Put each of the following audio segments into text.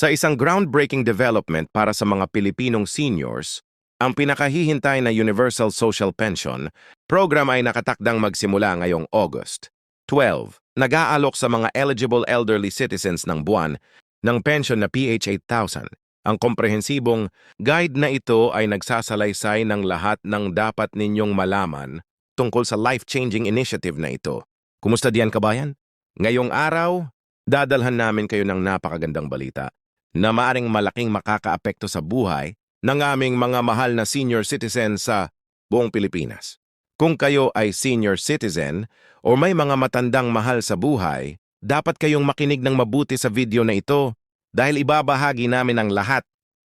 Sa isang groundbreaking development para sa mga Pilipinong seniors, ang pinakahihintay na Universal Social Pension program ay nakatakdang magsimula ngayong August 12. Nag-aalok sa mga eligible elderly citizens ng buwan ng pension na PH 8000. Ang komprehensibong guide na ito ay nagsasalaysay ng lahat ng dapat ninyong malaman tungkol sa life-changing initiative na ito. Kumusta diyan kabayan? Ngayong araw, dadalhan namin kayo ng napakagandang balita na maaring malaking makakaapekto sa buhay ng aming mga mahal na senior citizen sa buong Pilipinas. Kung kayo ay senior citizen o may mga matandang mahal sa buhay, dapat kayong makinig ng mabuti sa video na ito dahil ibabahagi namin ang lahat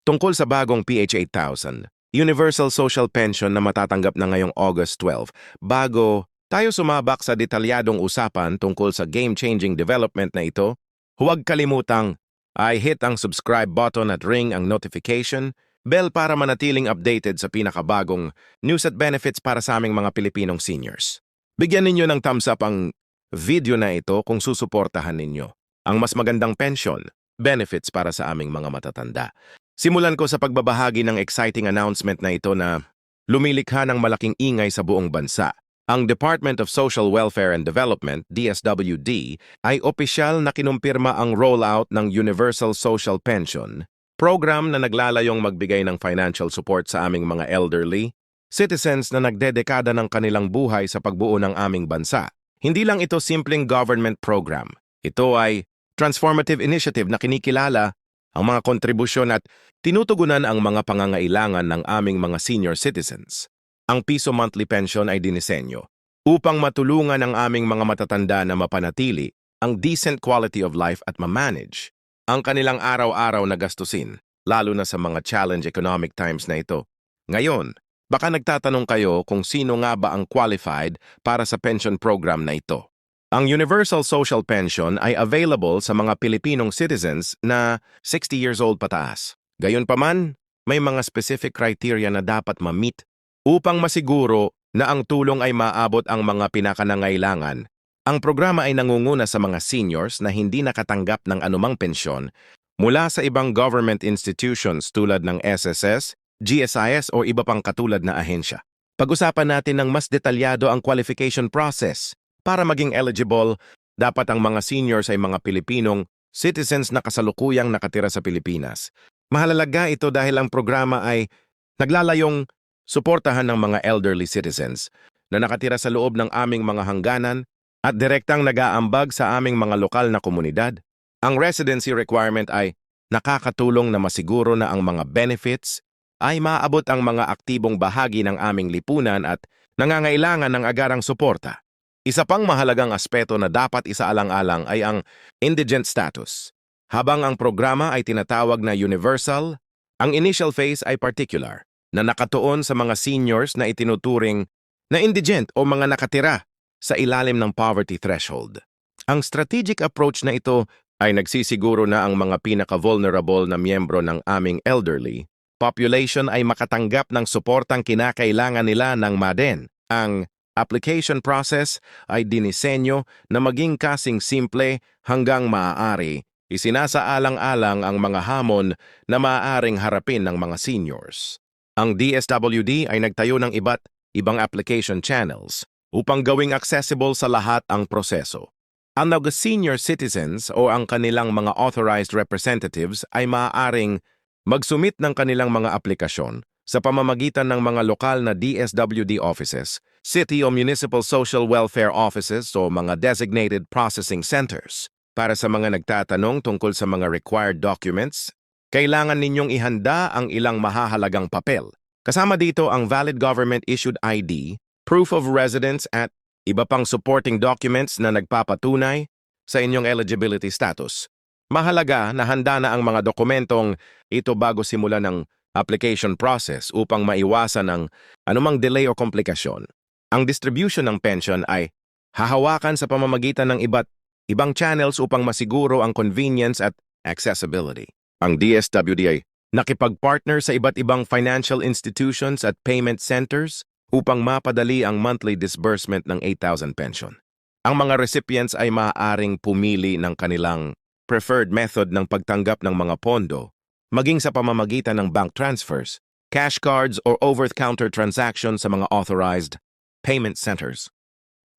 tungkol sa bagong PH 8000, Universal Social Pension na matatanggap na ngayong August 12. Bago tayo sumabak sa detalyadong usapan tungkol sa game-changing development na ito, huwag kalimutang ay hit ang subscribe button at ring ang notification bell para manatiling updated sa pinakabagong news at benefits para sa aming mga Pilipinong seniors. Bigyan ninyo ng thumbs up ang video na ito kung susuportahan ninyo ang mas magandang pension, benefits para sa aming mga matatanda. Simulan ko sa pagbabahagi ng exciting announcement na ito na lumilikha ng malaking ingay sa buong bansa. Ang Department of Social Welfare and Development, DSWD, ay opisyal na kinumpirma ang rollout ng Universal Social Pension program na naglalayong magbigay ng financial support sa aming mga elderly, citizens na nagdedekada ng kanilang buhay sa pagbuo ng aming bansa. Hindi lang ito simpleng government program. Ito ay transformative initiative na kinikilala ang mga kontribusyon at tinutugunan ang mga pangangailangan ng aming mga senior citizens. Ang piso monthly pension ay dinisenyo upang matulungan ang aming mga matatanda na mapanatili ang decent quality of life at ma-manage ang kanilang araw-araw na gastusin, lalo na sa mga challenge economic times na ito. Ngayon, baka nagtatanong kayo kung sino nga ba ang qualified para sa pension program na ito. Ang Universal Social Pension ay available sa mga Pilipinong citizens na 60 years old pataas. Gayunpaman, may mga specific criteria na dapat ma-meet upang masiguro na ang tulong ay maabot ang mga pinakanangailangan ang programa ay nangunguna sa mga seniors na hindi nakatanggap ng anumang pensyon mula sa ibang government institutions tulad ng SSS, GSIS o iba pang katulad na ahensya. Pag-usapan natin ng mas detalyado ang qualification process. Para maging eligible, dapat ang mga seniors ay mga Pilipinong citizens na kasalukuyang nakatira sa Pilipinas. Mahalaga ito dahil ang programa ay naglalayong suportahan ng mga elderly citizens na nakatira sa loob ng aming mga hangganan at direktang nag-aambag sa aming mga lokal na komunidad. Ang residency requirement ay nakakatulong na masiguro na ang mga benefits ay maaabot ang mga aktibong bahagi ng aming lipunan at nangangailangan ng agarang suporta. Isa pang mahalagang aspeto na dapat isaalang-alang ay ang indigent status. Habang ang programa ay tinatawag na universal, ang initial phase ay particular, na nakatuon sa mga seniors na itinuturing na indigent o mga nakatira sa ilalim ng poverty threshold. Ang strategic approach na ito ay nagsisiguro na ang mga pinaka-vulnerable na miyembro ng aming elderly population ay makatanggap ng suportang kinakailangan nila ng MADEN. Ang application process ay dinisenyo na maging kasing simple hanggang maaari. Isinasaalang-alang ang mga hamon na maaaring harapin ng mga seniors. Ang DSWD ay nagtayo ng iba't ibang application channels upang gawing accessible sa lahat ang proseso. Ang mga senior citizens o ang kanilang mga authorized representatives ay maaaring magsumit ng kanilang mga aplikasyon sa pamamagitan ng mga lokal na DSWD offices, city o municipal social welfare offices o mga designated processing centers. Para sa mga nagtatanong tungkol sa mga required documents, kailangan ninyong ihanda ang ilang mahahalagang papel. Kasama dito ang valid government-issued ID proof of residence at iba pang supporting documents na nagpapatunay sa inyong eligibility status. Mahalaga na handa na ang mga dokumentong ito bago simula ng application process upang maiwasan ang anumang delay o komplikasyon. Ang distribution ng pension ay hahawakan sa pamamagitan ng iba't ibang channels upang masiguro ang convenience at accessibility. Ang DSWD ay nakipag-partner sa iba't ibang financial institutions at payment centers upang mapadali ang monthly disbursement ng 8,000 pension. Ang mga recipients ay maaaring pumili ng kanilang preferred method ng pagtanggap ng mga pondo, maging sa pamamagitan ng bank transfers, cash cards or over-the-counter transactions sa mga authorized payment centers.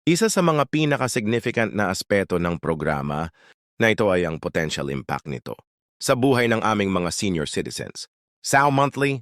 Isa sa mga pinaka-significant na aspeto ng programa na ito ay ang potential impact nito sa buhay ng aming mga senior citizens. Sao monthly,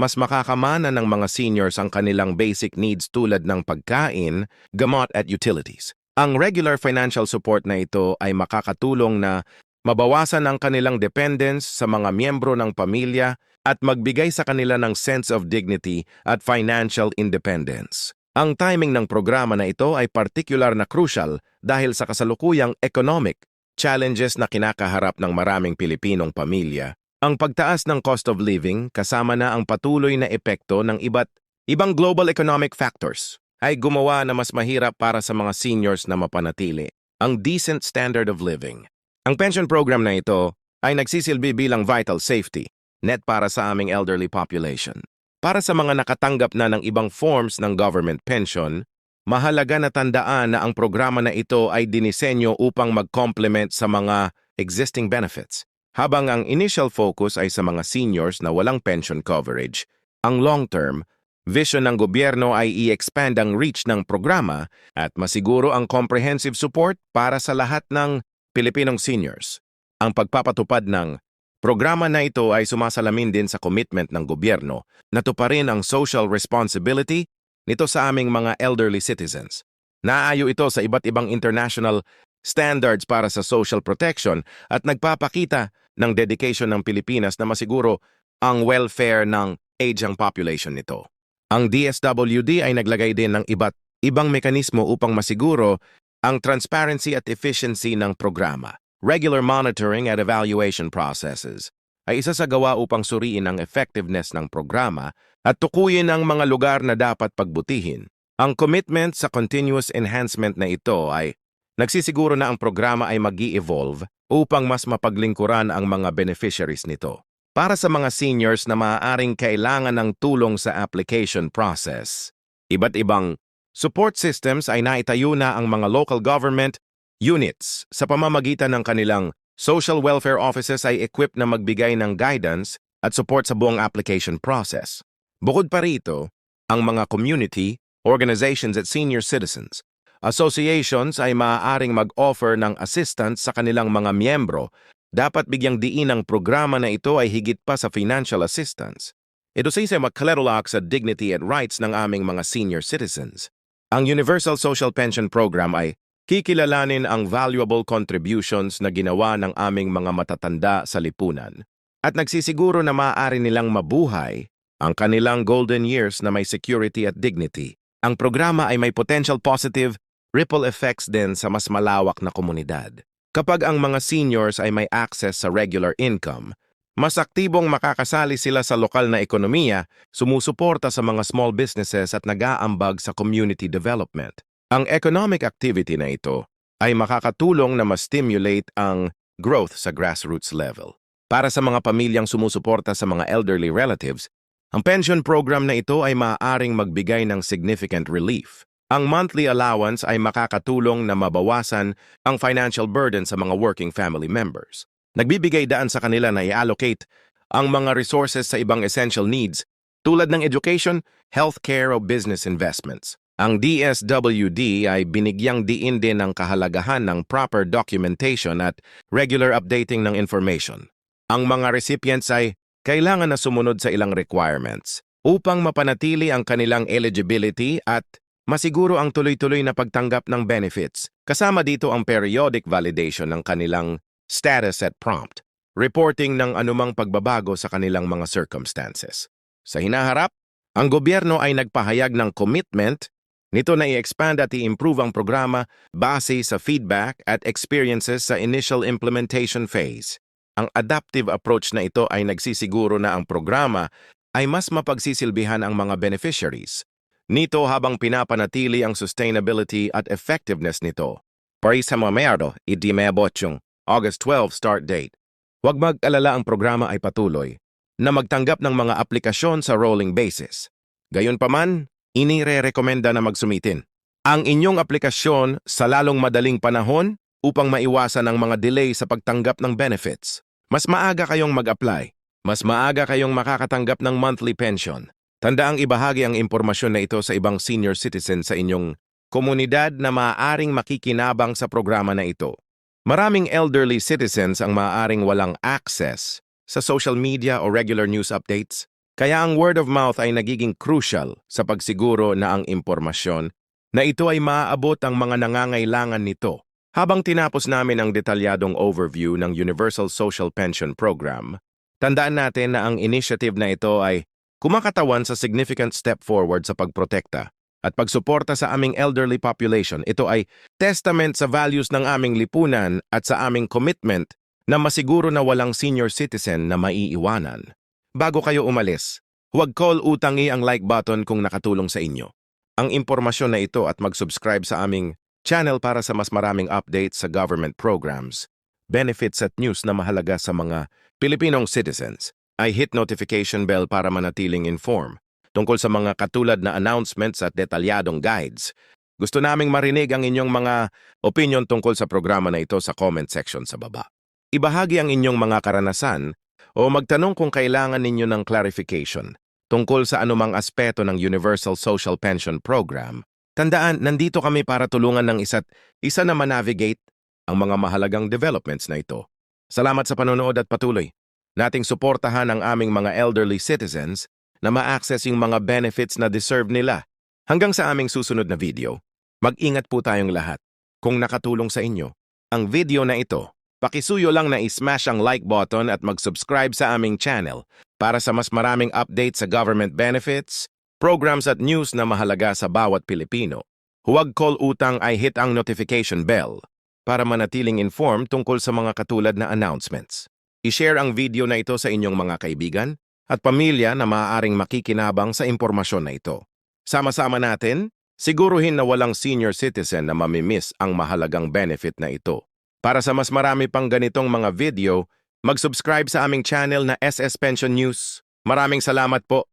mas makakamana ng mga seniors ang kanilang basic needs tulad ng pagkain, gamot at utilities. Ang regular financial support na ito ay makakatulong na mabawasan ang kanilang dependence sa mga miyembro ng pamilya at magbigay sa kanila ng sense of dignity at financial independence. Ang timing ng programa na ito ay particular na crucial dahil sa kasalukuyang economic challenges na kinakaharap ng maraming Pilipinong pamilya. Ang pagtaas ng cost of living kasama na ang patuloy na epekto ng iba't ibang global economic factors ay gumawa na mas mahirap para sa mga seniors na mapanatili ang decent standard of living. Ang pension program na ito ay nagsisilbi bilang vital safety net para sa aming elderly population. Para sa mga nakatanggap na ng ibang forms ng government pension, mahalaga na tandaan na ang programa na ito ay dinisenyo upang mag-complement sa mga existing benefits. Habang ang initial focus ay sa mga seniors na walang pension coverage, ang long-term vision ng gobyerno ay i-expand ang reach ng programa at masiguro ang comprehensive support para sa lahat ng Pilipinong seniors. Ang pagpapatupad ng programa na ito ay sumasalamin din sa commitment ng gobyerno na tuparin ang social responsibility nito sa aming mga elderly citizens. Naayo ito sa iba't ibang international standards para sa social protection at nagpapakita ng dedication ng Pilipinas na masiguro ang welfare ng aging population nito. Ang DSWD ay naglagay din ng iba't ibang mekanismo upang masiguro ang transparency at efficiency ng programa. Regular monitoring at evaluation processes ay isa sa gawa upang suriin ang effectiveness ng programa at tukuyin ang mga lugar na dapat pagbutihin. Ang commitment sa continuous enhancement na ito ay nagsisiguro na ang programa ay mag evolve upang mas mapaglingkuran ang mga beneficiaries nito. Para sa mga seniors na maaaring kailangan ng tulong sa application process, iba't ibang support systems ay naitayo na ang mga local government units sa pamamagitan ng kanilang social welfare offices ay equipped na magbigay ng guidance at support sa buong application process. Bukod pa rito, ang mga community, organizations at senior citizens associations ay maaaring mag-offer ng assistance sa kanilang mga miyembro, dapat bigyang diin ang programa na ito ay higit pa sa financial assistance. Ito sa isa magkalerolak sa dignity at rights ng aming mga senior citizens. Ang Universal Social Pension Program ay kikilalanin ang valuable contributions na ginawa ng aming mga matatanda sa lipunan at nagsisiguro na maaari nilang mabuhay ang kanilang golden years na may security at dignity. Ang programa ay may potential positive ripple effects din sa mas malawak na komunidad. Kapag ang mga seniors ay may access sa regular income, mas aktibong makakasali sila sa lokal na ekonomiya, sumusuporta sa mga small businesses at nag-aambag sa community development. Ang economic activity na ito ay makakatulong na ma-stimulate ang growth sa grassroots level. Para sa mga pamilyang sumusuporta sa mga elderly relatives, ang pension program na ito ay maaaring magbigay ng significant relief. Ang monthly allowance ay makakatulong na mabawasan ang financial burden sa mga working family members. Nagbibigay daan sa kanila na i-allocate ang mga resources sa ibang essential needs tulad ng education, healthcare o business investments. Ang DSWD ay binigyang diin din ng kahalagahan ng proper documentation at regular updating ng information. Ang mga recipients ay kailangan na sumunod sa ilang requirements upang mapanatili ang kanilang eligibility at masiguro ang tuloy-tuloy na pagtanggap ng benefits. Kasama dito ang periodic validation ng kanilang status at prompt, reporting ng anumang pagbabago sa kanilang mga circumstances. Sa hinaharap, ang gobyerno ay nagpahayag ng commitment nito na i-expand at i-improve ang programa base sa feedback at experiences sa initial implementation phase. Ang adaptive approach na ito ay nagsisiguro na ang programa ay mas mapagsisilbihan ang mga beneficiaries nito habang pinapanatili ang sustainability at effectiveness nito. Para sa mga mayardo, idimebot yung August 12 start date. Huwag mag-alala ang programa ay patuloy na magtanggap ng mga aplikasyon sa rolling basis. Gayunpaman, inire-rekomenda na magsumitin. Ang inyong aplikasyon sa lalong madaling panahon upang maiwasan ang mga delay sa pagtanggap ng benefits. Mas maaga kayong mag-apply. Mas maaga kayong makakatanggap ng monthly pension. Tandaang ibahagi ang impormasyon na ito sa ibang senior citizen sa inyong komunidad na maaaring makikinabang sa programa na ito. Maraming elderly citizens ang maaaring walang access sa social media o regular news updates. Kaya ang word of mouth ay nagiging crucial sa pagsiguro na ang impormasyon na ito ay maaabot ang mga nangangailangan nito. Habang tinapos namin ang detalyadong overview ng Universal Social Pension Program, tandaan natin na ang initiative na ito ay kumakatawan sa significant step forward sa pagprotekta at pagsuporta sa aming elderly population. Ito ay testament sa values ng aming lipunan at sa aming commitment na masiguro na walang senior citizen na maiiwanan. Bago kayo umalis, huwag call utangi ang like button kung nakatulong sa inyo. Ang impormasyon na ito at mag-subscribe sa aming channel para sa mas maraming updates sa government programs, benefits at news na mahalaga sa mga Pilipinong citizens. Ay hit notification bell para manatiling inform tungkol sa mga katulad na announcements at detalyadong guides. Gusto naming marinig ang inyong mga opinion tungkol sa programa na ito sa comment section sa baba. Ibahagi ang inyong mga karanasan o magtanong kung kailangan ninyo ng clarification tungkol sa anumang aspeto ng Universal Social Pension Program. Tandaan, nandito kami para tulungan ng isa't isa na manavigate ang mga mahalagang developments na ito. Salamat sa panonood at patuloy. Nating suportahan ang aming mga elderly citizens na ma-access yung mga benefits na deserve nila. Hanggang sa aming susunod na video, mag-ingat po tayong lahat. Kung nakatulong sa inyo, ang video na ito, pakisuyo lang na i-smash ang like button at mag-subscribe sa aming channel para sa mas maraming updates sa government benefits, programs at news na mahalaga sa bawat Pilipino. Huwag call utang ay hit ang notification bell para manatiling informed tungkol sa mga katulad na announcements. I-share ang video na ito sa inyong mga kaibigan at pamilya na maaaring makikinabang sa impormasyon na ito. Sama-sama natin, siguruhin na walang senior citizen na mamimiss ang mahalagang benefit na ito. Para sa mas marami pang ganitong mga video, mag-subscribe sa aming channel na SS Pension News. Maraming salamat po.